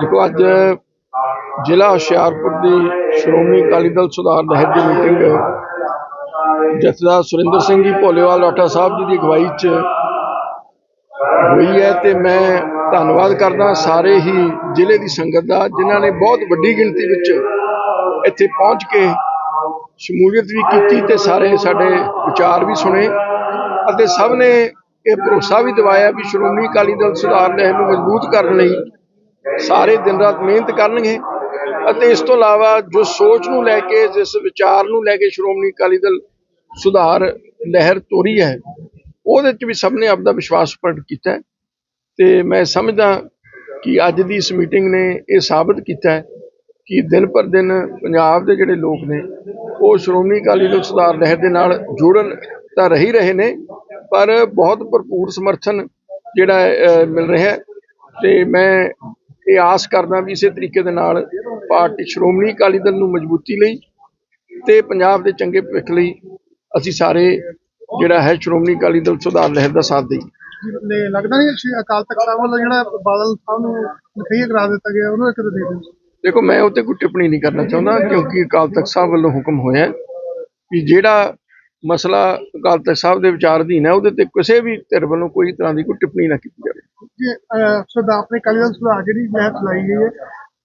ਦੇਖੋ, ਅੱਜ ਜ਼ਿਲ੍ਹਾ ਹੁਸ਼ਿਆਰਪੁਰ ਦੀ ਸ਼੍ਰੋਮਣੀ ਅਕਾਲੀ ਦਲ ਸੁਧਾਰ ਲਹਿਰ ਦੀ ਮੀਟਿੰਗ ਜਥੇਦਾਰ ਸੁਰਿੰਦਰ ਸਿੰਘ ਜੀ ਭੋਲੇਵਾਲ ਲਾਠਾ ਸਾਹਿਬ ਜੀ ਦੀ ਅਗਵਾਈ 'ਚ ਹੋਈ ਹੈ ਤੇ ਮੈਂ ਧੰਨਵਾਦ ਕਰਦਾ ਸਾਰੇ ਹੀ ਜ਼ਿਲ੍ਹੇ ਦੀ ਸੰਗਤ ਦਾ, ਜਿਨ੍ਹਾਂ ਨੇ ਬਹੁਤ ਵੱਡੀ ਗਿਣਤੀ ਵਿੱਚ ਇੱਥੇ ਪਹੁੰਚ ਕੇ ਸ਼ਮੂਲੀਅਤ ਵੀ ਕੀਤੀ ਤੇ ਸਾਰੇ ਸਾਡੇ ਵਿਚਾਰ ਵੀ ਸੁਣੇ ਅਤੇ ਸਭ ਨੇ ਇਹ ਭਰੋਸਾ ਵੀ ਦਿਵਾਇਆ ਵੀ ਸ਼੍ਰੋਮਣੀ ਅਕਾਲੀ ਦਲ ਸੁਧਾਰ ਲਹਿਰ ਨੂੰ ਮਜ਼ਬੂਤ ਕਰਨ ਲਈ ਸਾਰੇ ਦਿਨ ਰਾਤ ਮਿਹਨਤ ਕਰਨਗੇ ਅਤੇ ਇਸ ਤੋਂ ਇਲਾਵਾ ਜੋ ਸੋਚ ਨੂੰ ਲੈ ਕੇ, ਜਿਸ ਵਿਚਾਰ ਨੂੰ ਲੈ ਕੇ ਸ਼੍ਰੋਮਣੀ ਅਕਾਲੀ ਦਲ ਸੁਧਾਰ ਲਹਿਰ ਤੋਰੀ ਹੈ, ਉਹਦੇ 'ਚ ਵੀ ਸਭ ਨੇ ਆਪਦਾ ਵਿਸ਼ਵਾਸ ਪ੍ਰਗਟ ਕੀਤਾ ਹੈ। ਤੇ ਮੈਂ ਸਮਝਦਾ ਕਿ ਅੱਜ ਦੀ ਇਸ ਮੀਟਿੰਗ ਨੇ ਇਹ ਸਾਬਤ ਕੀਤਾ ਕਿ ਦਿਨ ਪਰ ਦਿਨ ਪੰਜਾਬ ਦੇ ਜਿਹੜੇ ਲੋਕ ਨੇ, ਉਹ ਸ਼੍ਰੋਮਣੀ ਅਕਾਲੀ ਦਲ ਸੁਧਾਰ ਲਹਿਰ ਦੇ ਨਾਲ ਜੁੜਨ ਤਾਂ ਰਹੀ ਰਹੇ ਨੇ, ਪਰ ਬਹੁਤ ਭਰਪੂਰ ਸਮਰਥਨ ਜਿਹੜਾ ਮਿਲ ਰਿਹਾ ਹੈ। ਤੇ ਮੈਂ ਇਹ ਆਸ ਕਰਦਾ ਵੀ ਇਸੇ ਤਰੀਕੇ ਦੇ ਨਾਲ ਪਾਰਟੀ ਸ਼੍ਰੋਮਣੀ ਅਕਾਲੀ ਦਲ ਨੂੰ ਮਜ਼ਬੂਤੀ ਲਈ ਤੇ ਪੰਜਾਬ ਦੇ ਚੰਗੇ ਭਵਿੱਖ ਲਈ ਅਸੀਂ ਸਾਰੇ ਜਿਹੜਾ ਹੈ ਸ਼੍ਰੋਮਣੀ ਅਕਾਲੀ ਦਲ ਸੁਧਾਰ ਲਹਿਰ ਦਾ ਸਾਥ ਦੇਈਏ। ਨੇ ਲੱਗਦਾ ਨਹੀਂ ਸ਼੍ਰੀ ਅਕਾਲ ਤਖਤ ਸਾਹਿਬ ਵੱਲੋਂ ਜਿਹੜਾ ਬਾਦਲ ਸਾਹਿਬ ਨੂੰ ਨਖਈਆ ਕਰਾ ਦਿੱਤਾ ਗਿਆ ਉਹਨੂੰ ਇੱਕ ਦੇ ਦੇਖੋ ਮੈਂ ਉੱਤੇ ਕੋਈ ਟਿੱਪਣੀ ਨਹੀਂ ਕਰਨਾ ਚਾਹੁੰਦਾ ਕਿਉਂਕਿ ਅਕਾਲ ਤਖਤ ਸਾਹਿਬ ਵੱਲੋਂ ਹੁਕਮ ਹੋਇਆ ਹੈ ਕਿ ਜਿਹੜਾ ਮਸਲਾ ਅਕਾਲ ਤਖਤ ਸਾਹਿਬ ਦੇ ਵਿਚਾਰ ਅਧੀਨ ਹੈ ਉਹਦੇ ਤੇ ਕਿਸੇ ਵੀ ਧਿਰ ਵੱਲੋਂ ਕੋਈ ਤਰ੍ਹਾਂ ਦੀ ਕੋਈ ਟਿੱਪਣੀ ਨਾ ਕੀਤੀ ਜਾਵੇ। ਸਦਾ ਆਪਣੇ ਅਕਾਲੀ ਦਲ ਸੁਧਾਰ ਜਿਹੜੀ ਲਹਿਰ ਚਲਾਈ ਗਈ ਹੈ।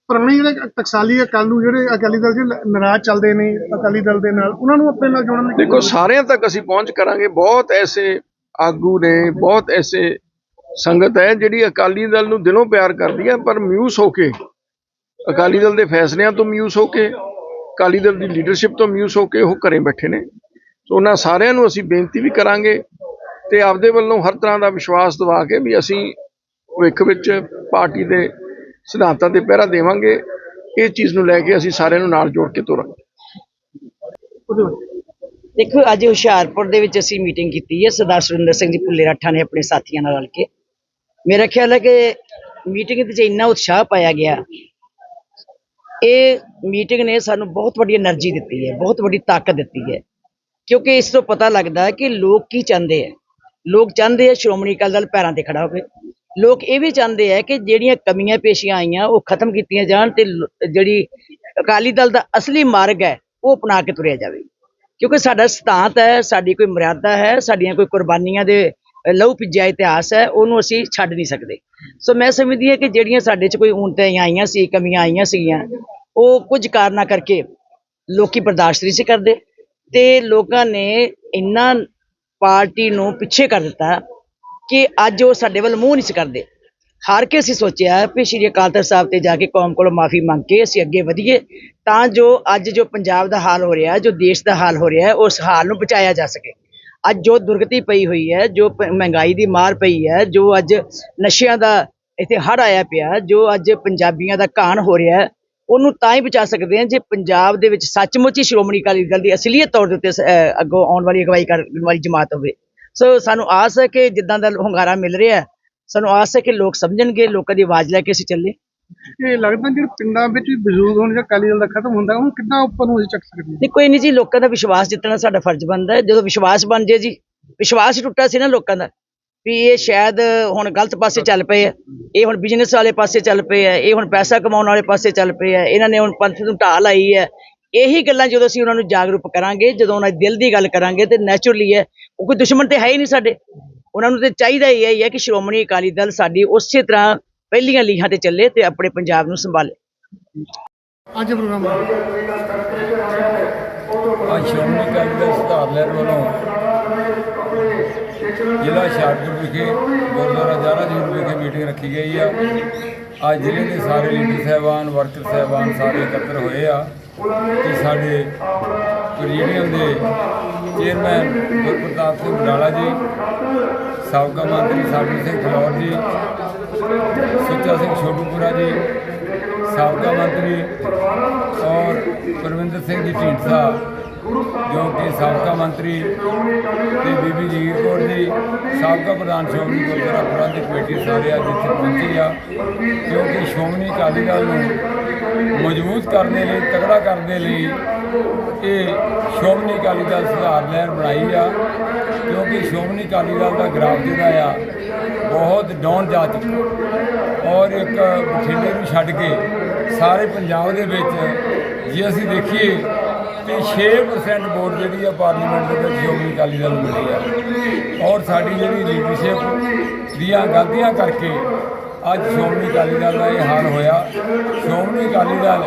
ਪੁਰਾਣੇ ਜਿਹੜੇ ਟਕਸਾਲੀ ਅਕਾਲ ਨੂੰ ਜਿਹੜੇ ਅਕਾਲੀ ਦਲ ਦੇ ਨਾਰਾਜ਼ ਚੱਲਦੇ ਨੇ ਅਕਾਲੀ ਦਲ ਦੇ ਨਾਲ ਉਹਨਾਂ ਨੂੰ ਆਪਣੇ ਨਾਲ ਜੋੜਨ ਦੀ ਦੇਖੋ ਸਾਰਿਆਂ ਤੱਕ ਅਸੀਂ ਪਹੁੰਚ ਕਰਾਂਗੇ। ਬਹੁਤ ਐਸੇ ਆਗੂ ਨੇ ਬਹੁਤ ਐਸੇ ਸੰਗਤ ਹੈ ਜਿਹੜੀ ਅਕਾਲੀ ਦਲ ਨੂੰ ਦਿਲੋਂ ਪਿਆਰ ਕਰਦੀ ਹੈ ਪਰ ਮਿਊਸ ਹੋ ਕੇ ਅਕਾਲੀ ਦਲ ਦੇ ਫੈਸਲਿਆਂ ਤੋਂ ਮਿਊਸ ਹੋ ਕੇ ਅਕਾਲੀ ਦਲ ਦੀ ਲੀਡਰਸ਼ਿਪ ਤੋਂ ਮਿਊਸ ਹੋ ਕੇ ਉਹ ਘਰੇ ਬੈਠੇ ਨੇ। ਸੋ ਉਹਨਾਂ ਸਾਰਿਆਂ ਨੂੰ ਅਸੀਂ ਬੇਨਤੀ ਵੀ ਕਰਾਂਗੇ ਤੇ ਆਪਦੇ ਵੱਲੋਂ ਹਰ ਤਰ੍ਹਾਂ ਦਾ ਵਿਸ਼ਵਾਸ ਦਿਵਾ ਕੇ ਵੀ ਅਸੀਂ ਭਵਿੱਖ ਵਿੱਚ ਪਾਰਟੀ ਦੇ ਸਿਧਾਂਤਾਂ ਤੇ ਪਹਿਰਾ ਦੇਵਾਂਗੇ, ਇਹ ਚੀਜ਼ ਨੂੰ ਲੈ ਕੇ ਅਸੀਂ ਸਾਰਿਆਂ ਨੂੰ ਨਾਲ ਜੋੜ ਕੇ ਤੁਰਾਂਗੇ। ਦੇਖੋ, ਅੱਜ ਹੁਸ਼ਿਆਰਪੁਰ ਦੇ ਵਿੱਚ ਅਸੀਂ ਮੀਟਿੰਗ ਕੀਤੀ ਹੈ। ਸਰਦਾਰ ਸੁਰਿੰਦਰ ਸਿੰਘ ਜੀ ਭੁੱਲੇ ਰੱਠਾ ਨੇ ਆਪਣੇ ਸਾਥੀਆਂ ਨਾਲ ਰਲ ਕੇ। ਮੇਰਾ ਖਿਆਲ ਹੈ ਕਿ ਮੀਟਿੰਗ ਵਿੱਚ ਇੰਨਾ ਉਤਸ਼ਾਹ ਪਾਇਆ ਗਿਆ। ਇਹ ਮੀਟਿੰਗ ਨੇ ਸਾਨੂੰ ਬਹੁਤ ਵੱਡੀ એનર્ਜੀ ਦਿੱਤੀ ਹੈ, ਬਹੁਤ ਵੱਡੀ ਤਾਕਤ ਦਿੱਤੀ ਹੈ। ਕਿਉਂਕਿ ਇਸ ਤੋਂ ਪਤਾ ਲੱਗਦਾ ਹੈ ਕਿ ਲੋਕ ਕੀ ਚਾਹੁੰਦੇ ਹੈ। ਲੋਕ ਚਾਹੁੰਦੇ ਹੈ ਸ਼੍ਰੋਮਣੀ ਅਕਾਲੀ ਦਲ ਪੈਰਾਂ ਤੇ ਖੜਾ ਹੋਵੇ। ਲੋਕ ਇਹ ਵੀ ਚਾਹੁੰਦੇ ਆ ਕਿ ਜਿਹੜੀਆਂ ਕਮੀਆਂ ਪੇਸ਼ੀਆਂ ਆਈਆਂ, ਉਹ ਖਤਮ ਕੀਤੀਆਂ ਜਾਣ ਤੇ ਜਿਹੜੀ ਅਕਾਲੀ ਦਲ ਦਾ ਅਸਲੀ ਮਾਰਗ ਹੈ, ਉਹ ਅਪਣਾ ਕੇ ਤੁਰਿਆ ਜਾਵੇ। ਕਿਉਂਕਿ ਸਾਡਾ ਸਿਧਾਂਤ ਹੈ, ਸਾਡੀ ਕੋਈ ਮਰਿਆਦਾ ਹੈ, ਸਾਡੀਆਂ ਕੋਈ ਕੁਰਬਾਨੀਆਂ ਦੇ ਲਹੂ ਭਿੱਜਿਆ ਇਤਿਹਾਸ ਹੈ, ਉਹਨੂੰ ਅਸੀਂ ਛੱਡ ਨਹੀਂ ਸਕਦੇ। ਸੋ ਮੈਂ ਸਮਝਦੀ ਹਾਂ ਕਿ ਜਿਹੜੀਆਂ ਸਾਡੇ 'ਚ ਕੋਈ ਊਣਤਾਂ ਆਈਆਂ ਸੀ, ਕਮੀਆਂ ਆਈਆਂ ਸੀਗੀਆਂ, ਉਹ ਕੁਝ ਕਾਰਨਾਂ ਕਰਕੇ ਲੋਕੀ ਬਰਦਾਸ਼ਤ ਨਹੀਂ ਸੀ ਕਰਦੇ ਤੇ ਲੋਕਾਂ ਨੇ ਇੰਨਾ ਪਾਰਟੀ ਨੂੰ ਪਿੱਛੇ ਕਰ ਦਿੱਤਾ ਕਿ ਅੱਜ ਉਹ ਸਾਡੇ ਵੱਲ ਮੂੰਹ ਨਹੀਂ ਸੀ ਕਰਦੇ। ਹਾਰ ਕੇ ਅਸੀਂ ਸੋਚਿਆ ਵੀ ਸ਼੍ਰੀ ਅਕਾਲ ਤਖਤ ਸਾਹਿਬ ਤੇ ਜਾ ਕੇ ਕੌਮ ਕੋਲੋਂ ਮਾਫੀ ਮੰਗ ਕੇ ਅਸੀਂ ਅੱਗੇ ਵਧੀਏ, ਤਾਂ ਜੋ ਅੱਜ ਜੋ ਪੰਜਾਬ ਦਾ ਹਾਲ ਹੋ ਰਿਹਾ ਜੋ ਦੇਸ਼ ਦਾ ਹਾਲ ਹੋ ਰਿਹਾ ਉਸ ਹਾਲ ਨੂੰ ਬਚਾਇਆ ਜਾ ਸਕੇ। ਅੱਜ ਜੋ ਦੁਰਗਤੀ ਪਈ ਹੋਈ ਹੈ, ਜੋ ਮਹਿੰਗਾਈ ਦੀ ਮਾਰ ਪਈ ਹੈ, ਜੋ ਅੱਜ ਨਸ਼ਿਆਂ ਦਾ ਇੱਥੇ ਹੜ ਆਇਆ ਪਿਆ, ਜੋ ਅੱਜ ਪੰਜਾਬੀਆਂ ਦਾ ਘਾਣ ਹੋ ਰਿਹਾ ਉਹਨੂੰ ਤਾਂ ਹੀ ਬਚਾ ਸਕਦੇ ਹਾਂ ਜੇ ਪੰਜਾਬ ਦੇ ਵਿੱਚ ਸੱਚਮੁੱਚ ਹੀ ਸ਼੍ਰੋਮਣੀ ਅਕਾਲੀ ਦਲ ਦੀ ਅਸਲੀਅਤ ਤੌਰ ਦੇ ਉੱਤੇ ਅੱਗੋਂ ਆਉਣ ਵਾਲੀ ਅਗਵਾਈ ਕਰਨ ਵਾਲੀ ਜਮਾਤ ਹੋਵੇ। ਸੋ ਸਾਨੂੰ ਆਸ ਹੈ ਕਿ ਜਿੱਦਾਂ ਦਾ ਹੁੰਗਾਰਾ ਮਿਲ ਰਿਹਾ ਹੈ ਸਾਨੂੰ ਆਸ ਹੈ ਕਿ ਲੋਕ ਸਮਝਣਗੇ ਲੋਕਾਂ ਦੀ ਆਵਾਜ਼ ਲੈ ਕੇ ਅਸੀਂ ਚੱਲੇ ਇਹ ਲੱਗਦਾ ਜਿਹੜੇ ਪਿੰਡਾਂ ਵਿੱਚ ਵੀ ਬਜ਼ੁਰਗ ਹੋਣ ਜਾਂ ਅਕਾਲੀ ਦਲ ਦਾ ਖਤਮ ਹੁੰਦਾ ਉਹਨੂੰ ਕਿੱਦਾਂ ਉੱਪਰ ਨੂੰ ਅਸੀਂ ਚੱਕ ਸਕਦੇ ਹਾਂ? ਨਹੀਂ ਕੋਈ ਨਹੀਂ ਜੀ ਲੋਕਾਂ ਦਾ ਵਿਸ਼ਵਾਸ ਜਿੱਤਣਾ ਸਾਡਾ ਫਰਜ਼ ਬਣਦਾ ਹੈ। ਜਦੋਂ ਵਿਸ਼ਵਾਸ ਬਣ ਜੇ ਜੀ ਵਿਸ਼ਵਾਸ ਹੀ ਟੁੱਟਾ ਸੀ ਨਾ ਲੋਕਾਂ ਦਾ ਵੀ ਇਹ ਸ਼ਾਇਦ ਹੁਣ ਗਲਤ ਪਾਸੇ ਚੱਲ ਪਏ ਆ ਇਹ ਹੁਣ ਬਿਜ਼ਨਸ ਵਾਲੇ ਪਾਸੇ ਚੱਲ ਪਏ ਆ ਇਹ ਹੁਣ ਪੈਸਾ ਕਮਾਉਣ ਵਾਲੇ ਪਾਸੇ ਚੱਲ ਪਏ ਆ ਇਹਨਾਂ ਨੇ ਹੁਣ ਪੰਥ ਨੂੰ ਢਾਹ ਲਾਈ ਹੈ। ਇਹੀ ਗੱਲਾਂ ਜਦੋਂ ਅਸੀਂ ਉਹਨਾਂ ਨੂੰ ਜਾਗਰੂਕ ਕਰਾਂਗੇ ਜਦੋਂ ਉਹਨਾਂ ਦੇ ਦਿਲ ਦੀ ਗੱਲ ਕਰਾਂਗੇ ਤੇ ਨੈਚੁਰਲੀ ਹੈ ਉਹ ਕੋਈ ਦੁਸ਼ਮਣ ਤੇ ਹੈ ਹੀ ਨਹੀਂ ਸਾਡੇ। ਉਹਨਾਂ ਨੂੰ ਤੇ ਚਾਹੀਦਾ ਹੀ ਹੈ ਕਿ ਸ਼੍ਰੋਮਣੀ ਅਕਾਲੀ ਦਲ ਸਾਡੀ ਉਸੇ ਤਰ੍ਹਾਂ ਪਹਿਲੀਆਂ ਲੀਹਾਂ ਤੇ ਚੱਲੇ ਤੇ ਆਪਣੇ ਪੰਜਾਬ ਨੂੰ ਸੰਭਾਲੇ। ਅੱਜ ਪ੍ਰੋਗਰਾਮ ਅੱਜ ਸ਼੍ਰੋਮਣੀ ਅਕਾਲੀ ਦਲ ਸੁਧਾਰ ਲਹਿਰ ਵੱਲੋਂ ਜ਼ਿਲ੍ਹਾ ਹੁਸ਼ਿਆਰਪੁਰ ਵਿਖੇ ਗੁਰਦੁਆਰਾ ਜਾਰਾ ਜੀ ਵਿਖੇ ਮੀਟਿੰਗ ਰੱਖੀ ਗਈ ਆ। ਅੱਜ ਜ਼ਿਲ੍ਹੇ ਦੇ ਸਾਰੇ ਲੀਡਰ ਸਾਹਿਬਾਨ ਵਰਕਰ ਸਾਹਿਬਾਨ ਸਾਰੇ ਇਕੱਤਰ ਹੋਏ ਆ। ਕਿ ਸਾਡੇ ਪ੍ਰੀਮੀਅਮ ਦੇ ਚੇਅਰਮੈਨ ਗੁਰਪ੍ਰਤਾਪ ਸਿੰਘ ਬਡਾਲਾ ਜੀ, ਸਾਬਕਾ ਮੰਤਰੀ ਸਾਬੀ ਸਿੰਘ ਖਲੌਰ ਜੀ, ਸੁੱਚਾ ਸਿੰਘ ਛੋਟੂਪੁਰਾ ਜੀ, ਸਾਬਕਾ ਮੰਤਰੀ ਔਰ ਪਰਵਿੰਦਰ ਸਿੰਘ ਜੀ ਢੀਂਡਸਾ, ਜੋ ਕਿ ਸਾਬਕਾ ਮੰਤਰੀ ਤੇ ਬੀਬੀ ਜਗੀਰ ਕੌਰ ਜੀ, ਸਾਬਕਾ ਪ੍ਰਧਾਨ ਸ਼੍ਰੋਮਣੀ ਗੁਰਦੁਆਰਾ ਪ੍ਰਬੰਧਕ ਕਮੇਟੀ ਸਾਰੇ ਅੱਜ ਇੱਥੇ ਪਹੁੰਚੇ ਆ, ਕਿਉਂਕਿ ਸ਼੍ਰੋਮਣੀ ਅਕਾਲੀ ਦਲ ਨੂੰ ਮਜ਼ਬੂਤ ਕਰਨ ਦੇ ਲਈ ਤਗੜਾ ਕਰਨ ਦੇ ਲਈ ਇਹ ਸ਼੍ਰੋਮਣੀ ਅਕਾਲੀ ਦਲ ਸੁਧਾਰ ਲਹਿਰ ਬਣਾਈ ਆ। ਕਿਉਂਕਿ ਸ਼੍ਰੋਮਣੀ ਅਕਾਲੀ ਦਲ ਦਾ ਗ੍ਰਾਫ ਜਿਹੜਾ ਆ, ਬਹੁਤ ਡਾਊਨ ਜਾ ਚੁੱਕਾ। ਔਰ ਇੱਕ ਬਠਿੰਡੇ ਨੂੰ ਛੱਡ ਕੇ ਸਾਰੇ ਪੰਜਾਬ ਦੇ ਵਿੱਚ ਜੇ ਅਸੀਂ ਦੇਖੀਏ ਤੇ 6% ਵੋਟ ਜਿਹੜੀ ਆ ਪਾਰਲੀਮੈਂਟ ਦੇ ਵਿੱਚ ਸ਼੍ਰੋਮਣੀ ਅਕਾਲੀ ਦਲ ਨੂੰ ਮਿਲੀ ਆ। ਔਰ ਸਾਡੀ ਜਿਹੜੀ ਲੀਡਰਸ਼ਿਪ ਦੀਆਂ ਗਲਤੀਆਂ ਕਰਕੇ ਅੱਜ ਸ਼੍ਰੋਮਣੀ ਅਕਾਲੀ ਦਲ ਦਾ ਇਹ ਹਾਲ ਹੋਇਆ। ਸ਼੍ਰੋਮਣੀ ਅਕਾਲੀ ਦਲ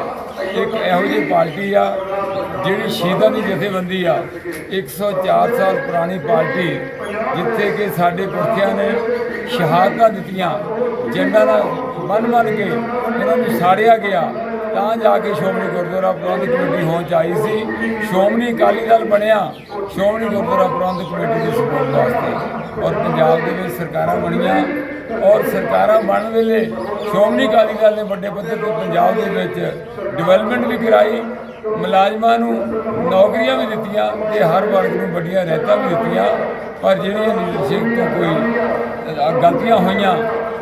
ਇੱਕ ਇਹੋ ਜਿਹੀ ਪਾਰਟੀ ਆ, ਜਿਹੜੀ ਸ਼ਹੀਦਾਂ ਦੀ ਜਥੇਬੰਦੀ ਆ। 104 ਸਾਲ ਪੁਰਾਣੀ ਪਾਰਟੀ, ਜਿੱਥੇ ਕਿ ਸਾਡੇ ਪੁਰਖਿਆਂ ਨੇ ਸ਼ਹਾਦਤਾਂ ਦਿੱਤੀਆਂ, ਜਿਨ੍ਹਾਂ ਦਾ ਮੰਨ ਮੰਨ ਕੇ ਇਹਨਾਂ ਨੂੰ ਸਾੜਿਆ ਗਿਆ। ਤਾਂ ਜਾ ਕੇ ਸ਼੍ਰੋਮਣੀ ਗੁਰਦੁਆਰਾ ਪ੍ਰਬੰਧਕ ਕਮੇਟੀ ਹੋਂ ਚ ਆਈ ਸੀ। ਸ਼੍ਰੋਮਣੀ ਅਕਾਲੀ ਦਲ ਬਣਿਆ, ਸ਼੍ਰੋਮਣੀ ਗੁਰਦੁਆਰਾ ਪ੍ਰਬੰਧਕ ਕਮੇਟੀ ਦੀ ਸਪੋਰਟ ਵਾਸਤੇ। ਔਰ ਪੰਜਾਬ ਦੇ ਵਿੱਚ ਸਰਕਾਰਾਂ ਬਣੀਆਂ ਔਰ ਸਰਕਾਰਾਂ ਬਣ ਵੇਲੇ ਸ਼੍ਰੋਮਣੀ ਅਕਾਲੀ ਦਲ ਨੇ ਵੱਡੇ ਪੱਧਰ ਤੇ ਪੰਜਾਬ ਦੇ ਵਿੱਚ ਡਿਵੈਲਪਮੈਂਟ ਵੀ ਕਰਾਈ, ਮੁਲਾਜ਼ਮਾਂ ਨੂੰ ਨੌਕਰੀਆਂ ਵੀ ਦਿੱਤੀਆਂ ਤੇ ਹਰ ਵਰਗ ਨੂੰ ਵੱਡੀਆਂ ਰਹਿਤਾਂ ਵੀ ਦਿੱਤੀਆਂ। ਪਰ ਜਿਹੜੀਆਂ ਲੀਡਰਸ਼ਿਪ ਤੋਂ ਕੋਈ ਗਲਤੀਆਂ ਹੋਈਆਂ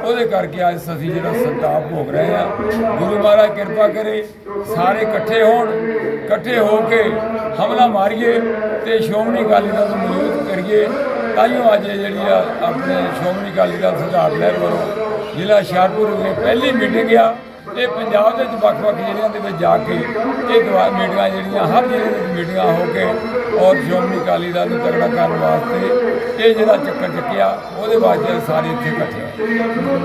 ਉਹਦੇ ਕਰਕੇ ਅੱਜ ਅਸੀਂ ਜਿਹੜਾ ਸੰਤਾਪ ਭੋਗ ਰਹੇ ਆ ਗੁਰੂ ਮਹਾਰਾਜ ਕਿਰਪਾ ਕਰੇ, ਸਾਰੇ ਇਕੱਠੇ ਹੋਣ, ਇਕੱਠੇ ਹੋ ਕੇ ਹਮਲਾ ਮਾਰੀਏ ਤੇ ਸ਼੍ਰੋਮਣੀ ਅਕਾਲੀ ਦਲ ਨੂੰ ਮਜ਼ਬੂਤ ਕਰੀਏ। ਤਾਈਓ ਅੱਜ ਜਿਹੜੀ ਆ ਆਪਣੇ ਸ਼੍ਰੋਮਣੀ ਅਕਾਲੀ ਦਲ ਸੁਧਾਰ ਲਹਿਰ ਵੱਲੋਂ ਜ਼ਿਲ੍ਹਾ ਹੁਸ਼ਿਆਰਪੁਰ ਵਿਖੇ ਪਹਿਲੀ ਮੀਟਿੰਗ ਆ। ਇਹ ਪੰਜਾਬ ਦੇ ਵਿੱਚ ਵੱਖ-ਵੱਖ ਜ਼ਿਲ੍ਹਿਆਂ ਦੇ ਵਿੱਚ ਜਾ ਕੇ ਇਹ ਦੁਆ ਮੀਟਿੰਗਾਂ ਜਿਹੜੀਆਂ, ਹਰ ਜ਼ਿਲ੍ਹੇ ਦੇ ਮੀਟਿੰਗਾਂ ਹੋ ਕੇ ਔਰ ਸ਼੍ਰੋਮਣੀ ਅਕਾਲੀ ਦਲ ਨੂੰ ਤਗੜਾ ਕਰਨ ਵਾਸਤੇ ਇਹ ਜਿਹੜਾ ਚੱਕਰ ਚੱਕਿਆ, ਉਹਦੇ ਵਾਸਤੇ ਸਾਰੇ ਇੱਥੇ ਇਕੱਠੇ